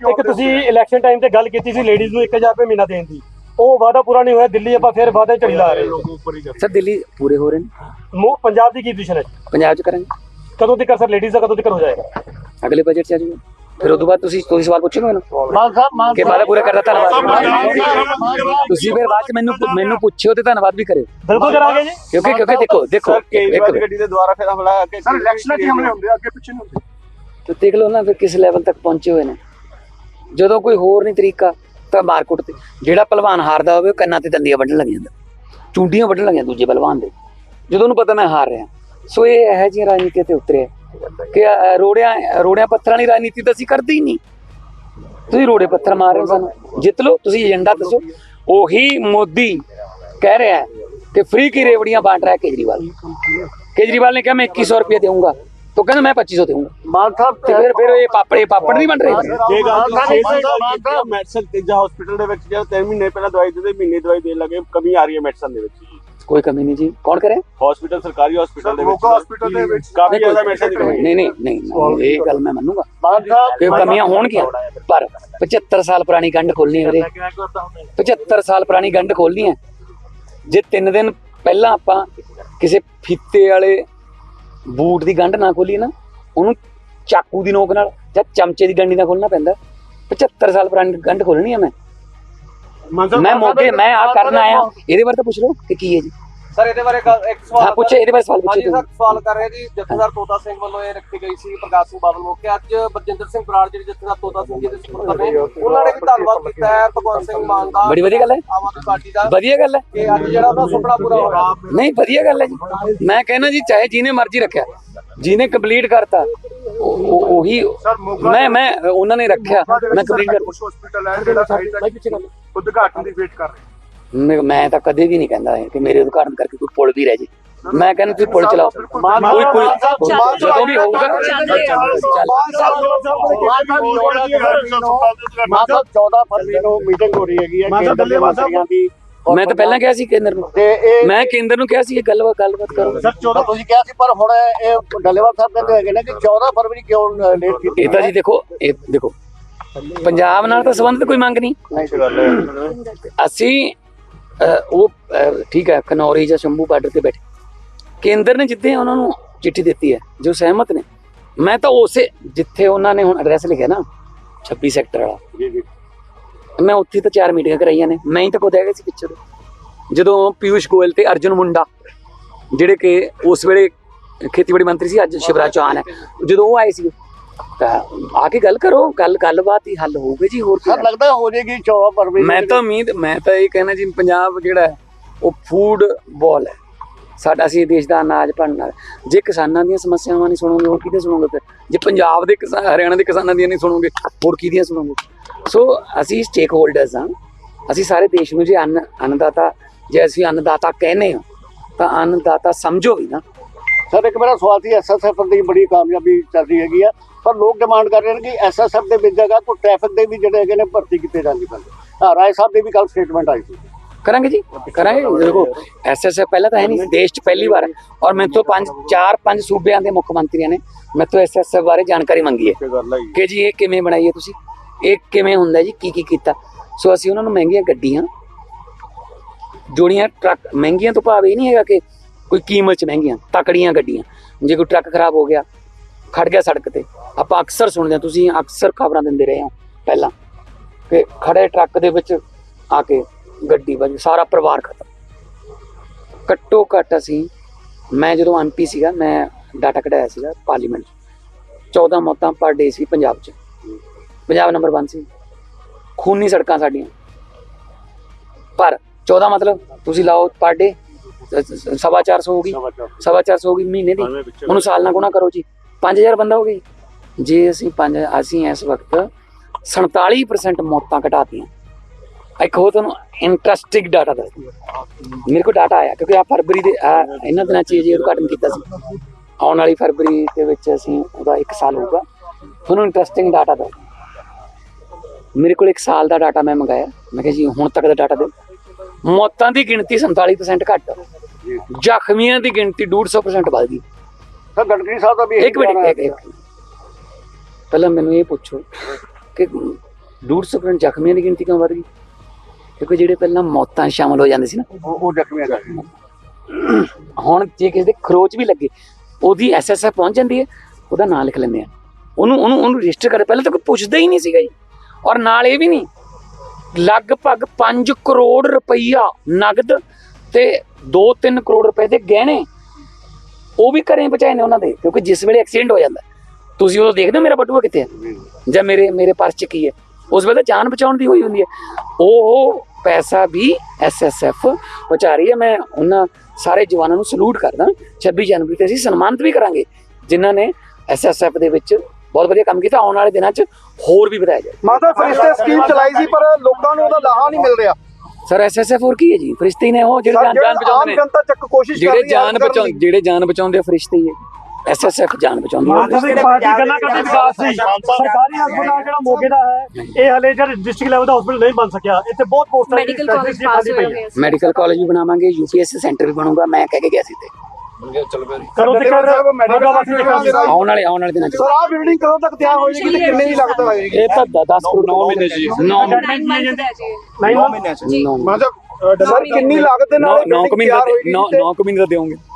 ਇੱਕ ਤੁਸੀਂ election time ਤੇ ਗੱਲ ਕੀਤੀ ਸੀ ਲੇਡੀਜ਼ ਨੂੰ 1000 ਰੁਪਏ ਮਹੀਨਾ ਦੇਣ ਦੀ। ਉਹ ਵਾਅਦਾ ਪੂਰਾ ਨਹੀਂ ਹੋਇਆ ਦਿੱਲੀ ਆਪਾਂ ਫਿਰ ਵਾਅਦੇ ਝੜੀ ਲਾ ਰਹੇ। ਸਰ ਦਿੱਲੀ ਪੂਰੇ ਹੋ ਰਹੇ ਨੇ? ਮੂ- ਪੰਜਾਬ ਦੀ ਕੀ ਪੋਜੀਸ਼ਨ ਹੈ? ਪੰਜਾਬ ਚ ਕਰਾਂਗੇ। ਕਦੋਂ ਤੱਕ ਸਰ ਲੇਡੀਜ਼ ਦਾ ਕਦੋਂ ਤੱਕ ਹੋ ਜਾਏਗਾ? ਅਗਲੇ ਬਜਟ ਚ ਆ ਜਾਊਗਾ। ਫਿਰ ਉਦੋਂ ਬਾਅਦ ਤੁਸੀਂ ਤੁਸੀਂ ਸਵਾਲ ਪੁੱਛੋਗੇ ਮੈਨੂੰ? ਮਾਨ ਸਾਹਿਬ ਮਾਨ ਕਿ ਵਾਅਦਾ ਪੂਰਾ ਕਰਦਾ ਧੰਨਵਾਦ। ਤੁਸੀਂ ਫਿਰ ਬਾਅਦ ਚ ਮੈਨੂੰ ਮੈਨੂੰ ਪੁੱਛਿਓ ਤੇ ਧੰਨਵਾਦ ਵੀ ਕਰਿਓ। ਬਿਲਕੁਲ ਕਰਾਂਗੇ ਜੀ। ਕਿਉਂਕਿ ਕਿਉਂਕਿ ਦੇਖੋ ਦੇਖੋ ਇੱਕ ਗੱਡੀ ਦੇ ਦੁਆਰਾ ਫਿਰ ਹਮਲਾ ਕਰਕੇ ਸਰ ਇਲੈਕਸ਼ਨਾਂ ਹੀ ਹਮਲੇ ਹੁੰਦੇ ਆ, ਅੱਗੇ ਪਿੱਛੇ ਨਹੀਂ ਹੁੰਦੇ। ਤੇ ਦੇਖ ਲਓ ਨਾ ਫਿਰ ਕਿਸ ਲੈਵਲ ਤੱਕ ਪਹੁੰਚੇ ਹੋਏ ਨੇ। ਜਦੋਂ ਕੋਈ ਹੋਰ ਨਹੀਂ ਤਰੀਕਾ ਤਾਂ ਮਾਰਕੁੱਟ ਤੇ। ਜਿਹੜਾ ਪਹਿਲਵਾਨ ਹਾਰਦਾ ਹੋਵੇ ਕੰਨਾਂ ਤੇ ਦੰਦੀਆਂ ਵੱਢਣ ਲੱਗ ਜਾਂਦਾ। ਚੁੰਡੀਆਂ ਵੱਢਣ ਲੱਗੀਆਂ ਦੂਜੇ ਪਹਿਲਵਾਨ ਦੇ। ਜਦੋਂ ਉਹਨੂੰ ਪਤਾ ਮੈਂ ਹਾਰ ਰਿਹਾ। ਸੋ ਇਹ ਇਹ ਜੀ ਰਾਜਨੀਤੀ ਤੇ ਉਤਰਿਆ। ਕਿ ਰੋੜਿਆਂ ਰੋੜਿਆਂ ਪੱਥਰਾਂ ਦੀ ਰਾਜਨੀਤੀ ਤਾਂ ਅਸੀਂ ਕਰਦੇ ਹੀ ਨਹੀਂ। ਤੁਸੀਂ ਰੋੜੇ ਪੱਥਰ ਮਾਰ ਰਹੇ ਸਾਨੂੰ। ਜਿੱਤ ਲਓ, ਤੁਸੀਂ ਏਜੰਡਾ ਦੱਸੋ। ਉਹੀ ਮੋਦੀ ਕਹਿ ਰਿਹਾ ਕਿ ਫ੍ਰੀ ਕੀ ਰੇਵੜੀਆਂ ਬਾਂਟ ਰਿਹਾ ਕੇਜਰੀਵਾਲ। ਕੇਜਰੀਵਾਲ ਨੇ ਕਿਹਾ, ਮੈਂ 2100 ਰੁਪਏ ਦੇਵਾਂਗਾ तो कहना मैं 2500 दूंगा ਮਾਨ ਸਾਹਿਬ ਤੇ ਫਿਰ ਫਿਰ ਇਹ ਪਾਪੜੇ ਪਾਪੜ ਨਹੀਂ ਬਣ ਰਹੇ ਜੇ ਗੱਲ ਤੁਸੀਂ ਮੈਡੀਸਨ ਤੇਜਾ ਹਸਪੀਟਲ ਦੇ ਵਿੱਚ ਜਦੋਂ 3 ਮਹੀਨੇ ਪਹਿਲਾਂ ਦਵਾਈ ਦਿੰਦੇ ਮਹੀਨੇ ਦਵਾਈ ਦੇਣ ਲੱਗੇ ਕਮੀ ਆ ਰਹੀ ਹੈ ਮੈਡੀਸਨ ਦੇ ਵਿੱਚ ਕੋਈ ਕਮੀ ਨਹੀਂ ਜੀ ਕੌਣ ਕਰੇ ਹਸਪੀਟਲ ਸਰਕਾਰੀ ਹਸਪੀਟਲ ਦੇ ਵਿੱਚ ਮੋਗਾ hospital ਦੇ ਵਿੱਚ ਕਾਫੀ ਜ਼ਿਆਦਾ ਮੈਡੀਸਨ ਦੀ ਕਮੀ ਹੈ। ਨਹੀਂ ਨਹੀਂ ਨਹੀਂ ਨਹੀਂ, ਇਹ ਗੱਲ ਮੈਂ ਮੰਨੂਗਾ ਮਾਨ ਸਾਹਿਬ ਕਿ ਕਮੀਆਂ ਹੋਣਗੀਆਂ ਪਰ 75 ਸਾਲ ਪੁਰਾਣੀ ਗੰਢ ਖੋਲਣੀ ਹੈ ਵੀਰੇ 75 ਸਾਲ ਪੁਰਾਣੀ ਗੰਢ ਖੋਲਣੀ ਹੈ ਜੇ 3 ਦਿਨ ਪਹਿਲਾਂ ਆਪਾਂ ਕਿਸੇ ਫੀਤੇ ਵਾਲੇ ਬੂਟ ਦੀ ਗੰਢ ਨਾ ਖੋਲੀ ਨਾ ਉਹਨੂੰ ਚਾਕੂ ਦੀ ਨੋਕ ਨਾਲ ਜਾਂ ਚਮਚੇ ਦੀ ਡੰਡੀ ਨਾਲ ਖੋਲਣਾ ਪੈਂਦਾ। 75 ਸਾਲ ਪੁਰਾਣੀ ਗੰਢ ਖੋਲਣੀ ਹੈ ਮੈਂ। ਮੈਂ ਮੋਗੇ ਮੈਂ ਆ ਕਰਨ ਆਇਆ। ਇਹਦੇ ਬਾਰੇ ਤਾਂ ਪੁੱਛ ਲਓ ਕਿ ਕੀ ਹੈ ਜੀ। ਸਰ ਇਹਦੇ ਬਾਰੇ ਗੱਲ- ਇੱਕ ਸਵਾਲ ਹਾਂ ਪੁੱਛੇ ਇਹਦੇ ਬਾਰੇ ਸਵਾਲ ਪੁੱਛੇ ਹਾਂਜੀ ਤੁਸੀਂ। ਸਰ ਸਵਾਲ ਕਰ ਰਹੇ ਜੀ। ਜਥੇਦਾਰ ਤੋਤਾ ਸਿੰਘ ਵੱਲੋਂ ਇਹ ਰੱਖੀ ਗਈ ਸੀ ਪ੍ਰਕਾਸ਼ ਸਿੰਘ ਬਾਦਲ ਮੌਕੇ। ਅੱਜ ਬਰਜਿੰਦਰ ਸਿੰਘ ਬਰਾੜ ਜਿਹੜੇ ਜਥੇਦਾਰ ਤੋਤਾ ਸਿੰਘ ਜੀ ਦੇ ਨੇ ਉਹਨਾਂ ਨੇ ਵੀ ਧੰਨਵਾਦ ਕੀਤਾ ਹੈ। ਭਗਵੰਤ ਸਿੰਘ ਮਾਨ ਦਾ ਬੜੀ ਵਧੀਆ ਗੱਲ ਹੈ। ਆਮ ਆਦਮੀ ਪਾਰਟੀ ਦਾ ਵਧੀਆ ਗੱਲ ਹੈ। ਕਿ ਅੱਜ ਜਿਹੜਾ ਉਹਦਾ ਸੁਪਨਾ ਪੂਰਾ ਹੋ ਰਿਹਾ ਨਹੀਂ ਵਧੀਆ ਗੱਲ ਹੈ ਜੀ। ਮੈਂ ਕਹਿੰਦਾ ਜੀ ਚਾਹੇ ਜਿਹਨੇ ਮਰਜ਼ੀ ਰੱਖਿਆ ਜਿਹਨੇ ਕੰਪਲੀਟ ਕਰਤਾ ਉਹ- ਉਹ- ਉਹੀ ਮੈਂ ਮੈਂ ਉਹਨਾਂ ਨੇ ਰੱਖਿਆ। ਮੈਂ ਕੰਪਲੀਟ ਕਰ ਹਸਪੀਟਲ ਹੈ ਜਿਹੜਾ ਸਾਈਡ ਤੱਕ ਉਦਘਾਟਨ ਦੀ ਵੇਟ ਕਰ ਰਹੇ ਮੈਂ ਮੈਂ ਤਾਂ ਕਦੇ ਵੀ ਨਹੀਂ ਕਹਿੰਦਾ ਇਹ ਕਿ ਮੇਰੇ ਉਦਘਾਟਨ ਕਰਕੇ ਕੋਈ ਪੁਲ ਵੀ ਰਹਿ ਜੇ ਮੈਂ ਕਹਿੰਦਾ ਤੁਸੀਂ ਪੁਲ ਚਲਾਓ ਕੋਈ ਕੋਈ ਜਦੋਂ ਵੀ ਹੋਊਗਾ ਮਾਨ ਸਾਹਿਬ 14 ਫਰਵਰੀ ਨੂੰ ਮੀਟਿੰਗ ਹੋ ਰਹੀ ਹੈਗੀ ਹੈ ਕੇਂਦਰ ਦੇ ਮੰਤਰੀਆਂ ਦੀ ਮੈਂ ਤਾਂ ਪਹਿਲਾਂ ਕਿਹਾ ਸੀ ਕੇਂਦਰ ਨੂੰ ਤੇ ਇਹ ਮੈਂ ਕੇਂਦਰ ਨੂੰ ਕਿਹਾ ਸੀ ਇਹ ਗੱਲਬਾਤ ਗੱਲਬਾਤ ਕਰੋ ਸਰ 14 ਤੁਸੀਂ ਕਿਹਾ ਸੀ ਪਰ ਹੁਣ ਇਹ ਡੱਲੇਵਾਲ ਸਾਹਿਬ ਕਹਿੰਦੇ ਹੈਗੇ ਨੇ ਕਿ 14 ਫਰਵਰੀ ਕਿਉਂ ਲੇਟ ਕੀਤੀ ਇਹ ਤਾਂ ਜੀ ਦੇਖੋ ਇਹ ਦੇਖੋ ਪੰਜਾਬ ਨਾਲ ਤਾਂ ਸੰਬੰਧਿਤ ਕੋਈ ਮੰਗ ਨਹੀਂ ਨਹੀਂ ਸੀ ਗੱਲ ਅਸੀਂ ਉਹ ਠੀਕ ਹੈ ਖਨੌਰੀ ਜਾਂ ਸ਼ੰਭੂ ਬਾਰਡਰ ਤੇ ਬੈਠੇ। ਕੇਂਦਰ ਨੇ ਜਿੱਥੇ ਉਹਨਾਂ ਨੂੰ ਚਿੱਠੀ ਦਿੱਤੀ ਹੈ ਜੋ ਸਹਿਮਤ ਨੇ। ਮੈਂ ਤਾਂ ਉਸੇ ਜਿੱਥੇ ਉਹਨਾਂ ਨੇ ਹੁਣ ਐਡਰੈਸ ਲਿਖਿਆ ਨਾ 26 ਸੈਕਟਰ ਵਾਲਾ। ਜੀ ਜੀ। ਮੈਂ ਉੱਥੇ ਤਾਂ ਚਾਰ ਮੀਟਿੰਗਾਂ ਕਰਾਈਆਂ ਨੇ ਮੈਂ ਹੀ ਤਾਂ ਖੁਦ ਹੈਗਾ ਸੀ ਪਿੱਛੇ ਤੋਂ। ਜਦੋਂ ਪਿਊਸ਼ ਗੋਇਲ ਤੇ ਅਰਜੁਨ ਮੁੰਡਾ ਜਿਹੜੇ ਕਿ ਉਸ ਵੇਲੇ ਖੇਤੀਬਾੜੀ ਮੰਤਰੀ ਸੀ ਅੱਜ ਸ਼ਿਵਰਾਜ ਚੌਹਾਨ ਹੈ ਜਦੋਂ ਉਹ ਆਏ ਸੀ ਤਾਂ ਆ ਕੇ ਗੱਲ ਕਰੋ ਗੱਲ ਗੱਲਬਾਤ ਹੀ ਹੱਲ ਹੋਊਗੀ ਜੀ ਹੋਰ ਕੀ ਸਰ ਲੱਗਦਾ ਹੋ ਜਾਏਗੀ 14 ਫਰਵਰੀ ਮੈਂ ਤਾਂ ਉਮੀਦ ਮੈਂ ਤਾਂ ਇਹ ਕਹਿਣਾ ਜੀ ਪੰਜਾਬ ਜਿਹੜਾ ਹੈ, ਉਹ ਫੂਡ ਬਾਲ ਹੈ। ਸਾਡਾ ਅਸੀਂ ਦੇਸ਼ ਦਾ ਅਨਾਜ ਵਾਲਾ ਜੇ ਕਿਸਾਨਾਂ ਦੀਆਂ ਸਮੱਸਿਆਵਾਂ ਨਹੀਂ ਸੁਣੋਗੇ ਹੋਰ ਕਿਹਦੇ ਸੁਣੋਗੇ ਫਿਰ? ਜੇ ਪੰਜਾਬ ਦੇ ਕਿਸਾਨ ਹਰਿਆਣਾ ਦੇ ਕਿਸਾਨਾਂ ਦੀਆਂ ਨਹੀਂ ਸੁਣੋਗੇ ਹੋਰ ਕਿਹਦੀਆਂ ਸੁਣੋਗੇ? ਸੋ ਅਸੀਂ ਸਟੇਕ ਹੋਲਡਰਸ ਹਾਂ। ਅਸੀਂ ਸਾਰੇ ਦੇਸ਼ ਨੂੰ ਜੇ ਅੰਨ ਅੰਨਦਾਤਾ ਜੇ ਅਸੀਂ ਅੰਨਦਾਤਾ ਕਹਿੰਦੇ ਹਾਂ ਤਾਂ ਅੰਨਦਾਤਾ ਸਮਝੋ ਵੀ ਨਾ। ਸਰ ਇੱਕ ਮੇਰਾ ਸਵਾਲ ਸੀ ਐਸਐਸਐਫ ਦੀ ਬੜੀ ਕਾਮਯਾਬੀ ਚੱਲ ਰਹੀ ਹੈਗੀ ਆ ਪਰ ਲੋਕ ਡਿਮਾਂਡ ਕਰ ਰਹੇ ਨੇ ਕਿ ਐਸਐਸਐਫ ਦੇ ਵਿੱਚ ਜਗ੍ਹਾ ਕੋਈ ਟ੍ਰੈਫਿਕ ਦੇ ਵੀ ਜਿਹੜੇ ਹੈਗੇ ਨੇ ਭਰਤੀ ਕੀਤੇ ਜਾਂਦੀ ਪਏ ਹਾਂ ਰਾਏ ਸਾਹਿਬ ਦੀ ਵੀ ਕੱਲ ਸਟੇਟਮੈਂਟ ਆਈ ਸੀ। ਕਰਾਂਗੇ ਜੀ ਕਰਾਂਗੇ। ਦੇਖੋ ਐਸਐਸਐਫ ਪਹਿਲਾਂ ਤਾਂ ਹੈ ਨਹੀਂ ਦੇਸ਼ 'ਚ ਪਹਿਲੀ ਵਾਰ। ਔਰ ਮੇਰੇ ਤੋਂ ਪੰਜ ਚਾਰ ਪੰਜ ਸੂਬਿਆਂ ਦੇ ਮੁੱਖ ਮੰਤਰੀਆਂ ਨੇ ਮੇਰੇ ਤੋਂ ਐਸਐਸਐਫ ਬਾਰੇ ਜਾਣਕਾਰੀ ਮੰਗੀ ਹੈ। ਕਿ ਜੀ ਇਹ ਕਿਵੇਂ ਬਣਾਈ ਹੈ ਤੁਸੀਂ? ਇਹ ਕਿਵੇਂ ਹੁੰਦਾ ਜੀ? ਕੀ ਕੀ ਕੀਤਾ? ਸੋ ਅਸੀਂ ਉਹਨਾਂ ਨੂੰ ਮਹਿੰਗੀਆਂ ਗੱਡੀਆਂ ਜੋੜੀਆਂ ਟਰੱਕ ਮਹਿੰਗੀਆਂ ਤੋਂ ਭਾਵ ਇਹ ਨਹੀਂ ਹੈਗਾ ਕਿ ਕੋਈ ਕੀਮਤ 'ਚ ਮਹਿੰਗੀਆਂ, ਤਕੜੀਆਂ ਗੱਡੀਆਂ। ਜੇ ਕੋਈ ਟਰੱਕ ਖਰਾਬ ਹੋ ਗਿਆ ਖੜ ਗਿਆ ਸੜਕ ਤੇ। ਆਪਾਂ ਅਕਸਰ ਸੁਣਦੇ ਹਾਂ, ਤੁਸੀਂ ਅਕਸਰ ਖਬਰਾਂ ਦਿੰਦੇ ਰਹੇ ਹੋ, ਪਹਿਲਾਂ। ਕਿ ਖੜੇ ਟਰੱਕ ਦੇ ਵਿੱਚ ਆ ਕੇ ਗੱਡੀ ਵੱਜ ਸਾਰਾ ਪਰਿਵਾਰ ਖਤਮ। ਘੱਟੋ ਘੱਟ ਅਸੀਂ, ਮੈਂ ਜਦੋਂ ਐਮਪੀ ਸੀਗਾ, ਮੈਂ ਡਾਟਾ ਕਢਾਇਆ ਸੀਗਾ ਪਾਰਲੀਮੈਂਟ 'ਚ। 14 ਮੌਤਾਂ ਪਰ ਡੇ ਸੀ ਪੰਜਾਬ 'ਚ। ਪੰਜਾਬ ਨੰਬਰ 1 ਸੀ। ਖੂਨੀ ਸੜਕਾਂ ਸਾਡੀਆਂ। ਪਰ 14 ਮਤਲਬ, ਤੁਸੀਂ ਲਾਓ ਪਰ ਡੇ। ਸਵਾ 400 ਹੋ ਗਈ। ਸਵਾ 400 ਹੋ ਗਈ ਮਹੀਨੇ ਦੀ। ਉਹਨੂੰ ਸਾਲ ਨਾਲ ਗੁਣਾ ਕਰੋ ਜੀ। 5000 ਬੰਦਾ ਹੋ ਗਈ। ਜੇ ਅਸੀਂ ਪੰਜ ਅਸੀਂ ਇਸ ਵਕਤ 47% ਮੌਤਾਂ ਘਟਾਤੀਆਂ। ਇੱਕ ਹੋਰ ਤੁਹਾਨੂੰ ਇੰਟਰਸਟਿੰਗ ਡਾਟਾ ਦੱਸਦਾ ਮੇਰੇ ਕੋਲ ਡਾਟਾ ਆਇਆ ਕਿਉਂਕਿ ਆ ਫਰਵਰੀ ਦੇ ਇਹਨਾਂ ਦਿਨਾਂ 'ਚ ਇਹ ਜੇ ਉਦਘਾਟਨ ਕੀਤਾ ਸੀ। ਆਉਣ ਵਾਲੀ ਫਰਵਰੀ ਦੇ ਵਿੱਚ ਅਸੀਂ ਉਹਦਾ 1 ਸਾਲ ਹੋਊਗਾ। ਤੁਹਾਨੂੰ ਇੰਟਰਸਟਿੰਗ ਡਾਟਾ ਦੱਸਦਾ ਮੇਰੇ ਕੋਲ 1 ਸਾਲ ਦਾ ਡਾਟਾ ਮੈਂ ਮੰਗਾਇਆ। ਮੈਂ ਕਿਹਾ ਜੀ ਹੁਣ ਤੱਕ ਦਾ ਡਾਟਾ ਦਿਓ। ਮੌਤਾਂ ਦੀ ਗਿਣਤੀ 47% ਘੱਟ ਜ਼ਖਮੀਆਂ ਦੀ ਗਿਣਤੀ 150% ਵੱਧ ਗਈ। ਸਰ ਗਡਕਰੀ ਸਾਹਿਬ ਦਾ ਵੀ ਇੱਕ ਮਿੰਟ। ਇੱਕ ਇੱਕ ਪਹਿਲਾਂ ਮੈਨੂੰ ਇਹ ਪੁੱਛੋ ਕਿ 150 ਕਰੋੜ ਜ਼ਖਮੀਆਂ ਦੀ ਗਿਣਤੀ ਕਿਉਂ ਵੱਧ ਗਈ? ਕਿਉਂਕਿ ਜਿਹੜੇ ਪਹਿਲਾਂ ਮੌਤਾਂ ਸ਼ਾਮਲ ਹੋ ਜਾਂਦੇ ਸੀ ਨਾ। ਉਹ ਜ਼ਖਮੀਆਂ ਕਰ ਹੁਣ ਜੇ ਕਿਸੇ ਦੇ ਖਰੋਚ ਵੀ ਲੱਗੇ ਉਹਦੀ ਐਸਐਸਐਫ ਪਹੁੰਚ ਜਾਂਦੀ ਹੈ ਉਹਦਾ ਨਾਂ ਲਿਖ ਲੈਂਦੇ ਆ ਉਹਨੂੰ ਉਹਨੂੰ ਉਹਨੂੰ ਰਜਿਸਟਰ ਕਰੇ ਪਹਿਲਾਂ ਤਾਂ ਕੋਈ ਪੁੱਛਦਾ ਹੀ ਨਹੀਂ ਸੀਗਾ ਜੀ। ਔਰ ਨਾਲ ਇਹ ਵੀ ਨਹੀਂ ਲਗਭਗ 5 ਕਰੋੜ ਰੁਪਈਆ ਨਗਦ ਤੇ 2-3 ਕਰੋੜ ਰੁਪਏ ਦੇ ਗਹਿਣੇ ਉਹ ਵੀ ਘਰੇ ਬਚਾਏ ਨੇ ਉਹਨਾਂ ਦੇ, ਕਿਉਂਕਿ ਜਿਸ ਵੇਲੇ ਐਕਸੀਡੈਂਟ ਹੋ ਜਾਂਦਾ। ਤੁਸੀਂ ਉਦੋਂ ਦੇਖਦੇ ਹੋ ਮੇਰਾ ਬਟੂਆ ਕਿੱਥੇ ਹੈ? ਜਾਂ ਮੇਰੇ ਮੇਰੇ ਪਰਸ 'ਚ ਕੀ ਹੈ? ਉਸ ਵੇਲੇ ਜਾਨ ਬਚਾਉਣ ਦੀ ਹੋਈ ਹੁੰਦੀ ਹੈ। ਉਹ ਪੈਸਾ ਵੀ ਐਸਐਸਐਫ ਪਹੁੰਚਾ ਰਹੀ ਹੈ। ਮੈਂ ਉਹਨਾਂ ਸਾਰੇ ਜਵਾਨਾਂ ਨੂੰ ਸਲੂਟ ਕਰਦਾ। 26 ਜਨਵਰੀ ਤੇ ਅਸੀਂ ਸਨਮਾਨਿਤ ਵੀ ਕਰਾਂਗੇ। ਜਿਨ੍ਹਾਂ ਨੇ ਐਸਐਸਐਫ ਦੇ ਵਿੱਚ ਬਹੁਤ ਵਧੀਆ ਕੰਮ ਕੀਤਾ। ਆਉਣ ਵਾਲੇ ਦਿਨਾਂ 'ਚ ਹੋਰ ਵੀ ਵਧਾਇਆ ਜਾਏ ਮਾਤਾ, ਫਰਿਸ਼ਤੇ ਸਕੀਮ ਚਲਾਈ ਸੀ, ਪਰ ਲੋਕਾਂ ਨੂੰ ਉਹਦਾ ਲਾਹਾ ਨਹੀਂ ਮਿਲ ਰਿਹਾ। ਸਰ ਐਸਐਸਐਫ ਹੋਰ ਕੀ ਹੈ ਜੀ? ਫਰਿਸ਼ਤੇ ਨੇ ਉਹ ਜਿਹੜੇ ਜਾਨ ਜਾਨ ਆਮ ਬਚਾਉਂਦੇ ਨੇ। ਜਨਤਾ ਚੱਕ ਕੋਸ਼ਿਸ਼ ਕਰ ਜਿਹੜੇ ਰਹੀ ਹੈ ਜਾਨ। ਜਿਹੜੇ ਜਾਨ ਬਚਾਉਂਦੇ ਆ ਫਰਿਸ਼ਤੇ ਹੀ ਹੈ ਐਸਐਸਐਫ ਜਾਨ ਬਚਾਉਂਦੀ ਹੈ ਮਾਤਾ ਦੀ ਪਾਰਟੀ ਗੱਲਾਂ ਕਰਦੇ ਵਿਕਾਸ ਸੀ ਸਰਕਾਰੀ ਹਸਪਤਾਲ ਜਿਹੜਾ ਮੋਗੇ ਦਾ ਹੈ ਇਹ ਹਲੇ ਜਿਹੜਾ ਡਿਸਟ੍ਰਿਕਟ ਲੈਵਲ ਦਾ ਹਸਪਤਾਲ ਨਹੀਂ ਬਣ ਸਕਿਆ। ਇੱਥੇ ਬਹੁਤ ਪੋਸਟਾਂ ਮੈਡੀਕਲ ਕਾਲਜ ਪਾਸ ਹੋਏ ਮੈਡੀਕਲ ਕਾਲਜ ਵੀ ਬਣਾਵਾਂਗੇ ਯੂਪੀਐਸਸੀ ਸੈਂਟਰ ਵੀ ਬਣੂਗਾ ਮੈਂ ਕਹਿ ਕੇ ਗਿਆ ਸੀ ਤੇ ਕਰੋ ਮੈਡੀਕਲ ਕਾਲਜ ਦਿਖਾਉਂਦੇ ਆਉਣ ਵਾਲੇ ਆਉਣ ਵਾਲੇ ਦਿਨਾਂ 'ਚ। ਸਰ ਆਹ ਬਿਲਡਿੰਗ ਕਦੋਂ ਤੱਕ ਤਿਆਰ ਹੋਏਗੀ ਤੇ ਕਿੰਨੇ ਦੀ ਲਾਗਤ ਆਏਗੀ ਇਹ ਤਾਂ 10 ਕਰੋੜ 9 ਮਹੀਨੇ ਜੀ 9 9 ਮੰਥ ਦਾ ਜੀ। ਨਹੀਂ ਜੀ ਸਰ ਕਿੰਨੀ ਲਾਗਤ ਦੇ ਨਾਲ ਇਹ ਨੌ building ਕੁ ਮਹੀਨੇ ਤਿਆਰ ਦਾ ਹੋਏਗੀ ਤੇ ਮਹੀਨੇ ਦਾ ਦੇਵਾਂਗੇ